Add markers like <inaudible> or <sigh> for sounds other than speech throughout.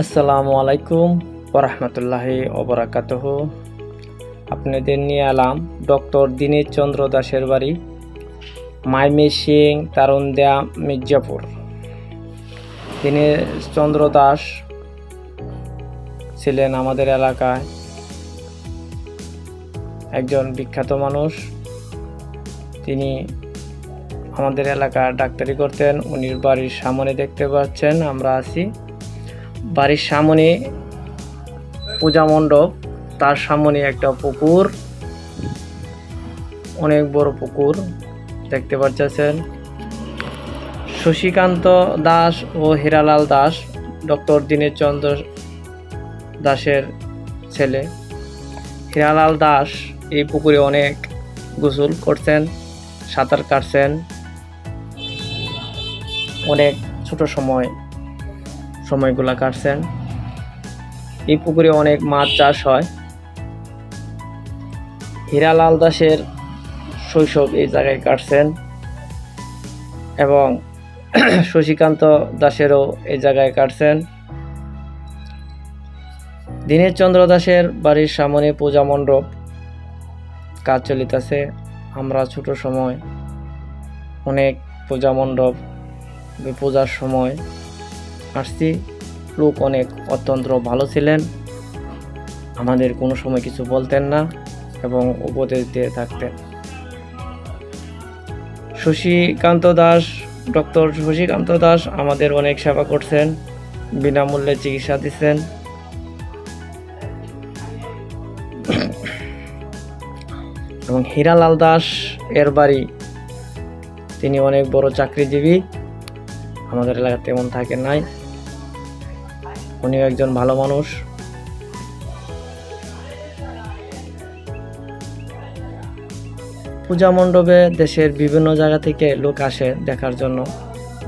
আসসালামু আলাইকুম ওরহমতুল্লাহি ওবরাকাতহ। আপনাদের নিয়ে এলাম ডক্টর দীনেশ চন্দ্র দাসের বাড়ি, মাইমি সিং তারুনদিয়া মির্জাপুর। দীনেশ চন্দ্র দাস ছিলেন আমাদের এলাকায় একজন বিখ্যাত মানুষ। তিনি আমাদের এলাকার ডাক্তারি করতেন, উনির বাড়ির সামনে দেখতে পাচ্ছেন, আমরা আছি। বাড়ির সামনে পূজা মণ্ডপ, তার সামনে একটা পুকুর, অনেক বড় পুকুর দেখতে পাচ্ছেন শশীকান্ত দাস ও হীরালাল দাস, ডক্টর দীনেশ চন্দ্র দাসের ছেলে। হীরালাল দাস এই পুকুরে অনেক গোসল করছেন, সাঁতার কাটছেন। অনেক ছোট সময় সময়গুলা কাটছেন। এই পুকুরে অনেক মাছ চাষ হয়। হীরালাল দাসের শৈশব এই জায়গায় কাটছেন এবং <clears throat> শশীকান্ত দাসেরও এই জায়গায় কাটছেন। দীনেশ চন্দ্র দাসের বাড়ির সামনে পূজা মণ্ডপ কাজ চলিতেছে। আমরা ছোট সময় অনেক পূজা মণ্ডপ, পূজার সময় আসছি। লোক অনেক অত্যন্ত ভালো ছিলেন। আমাদের কোনো সময় কিছু বলতেন না এবং উপদেশ দিয়ে থাকতেন। শশীকান্ত দাস, ডক্টর শশীকান্ত দাস আমাদের অনেক সেবা করছেন, বিনামূল্যে চিকিৎসা দিচ্ছেন। এবং হীরালাল দাস এর বাড়ি, তিনি অনেক বড় চাকরিজীবী। আমাদের এলাকায় তেমন থাকে নাই। উনিও একজন ভালো মানুষ। পূজা মণ্ডপে দেশের বিভিন্ন জায়গা থেকে লোক আসে দেখার জন্য।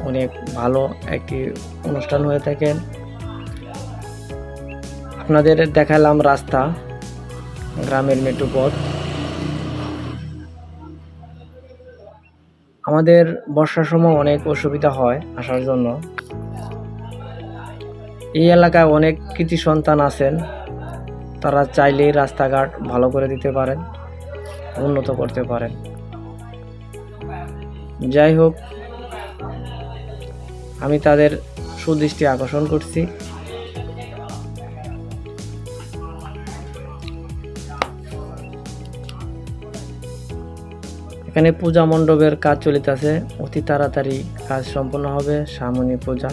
অনেক ভালো একটি অনুষ্ঠান হয়ে থাকেন। আপনাদের দেখালাম রাস্তা, গ্রামের মেট্রো আমাদের বর্ষার সময় অনেক অসুবিধা হয় আসার জন্য। এই এলাকায় অনেক কৃতি সন্তান আছেন। তারা চাইলেই রাস্তাঘাট ভালো করে দিতে পারেন, উন্নত করতে পারেন। যাই হোক, আমি তাদের সুদৃষ্টি আকর্ষণ করছি। এখানে পূজা মণ্ডপের কাজ চলিতেছে। অতি তাড়াতাড়ি কাজ সম্পন্ন হবে, সামনে পূজা।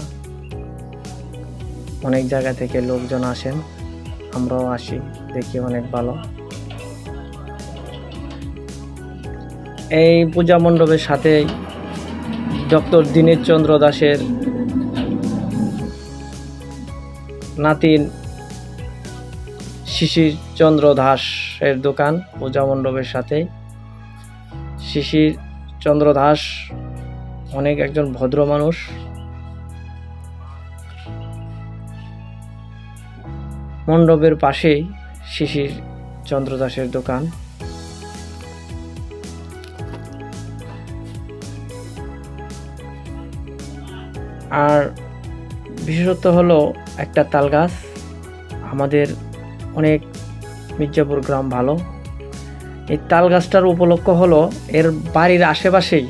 অনেক জায়গা থেকে লোকজন আসেন। আমরাও আসি, দেখি অনেক ভালো। এই পূজা মণ্ডপের সাথে ডক্টর দীনেশ চন্দ্র দাসের নাতিন শিশির চন্দ্র দাসের দোকান পূজা মণ্ডপের সাথে শিশির চন্দ্র দাস অনেক একজন ভদ্র মানুষ। মণ্ডপের পাশেই শিশির চন্দ্র দাসের দোকান। আর বিশেষত্ব হলো একটা তাল গাছ। আমাদের অনেক মির্জাপুর গ্রাম ভালো। এই তাল গাছটার উপলক্ষ হলো এর বাড়ির আশেপাশেই।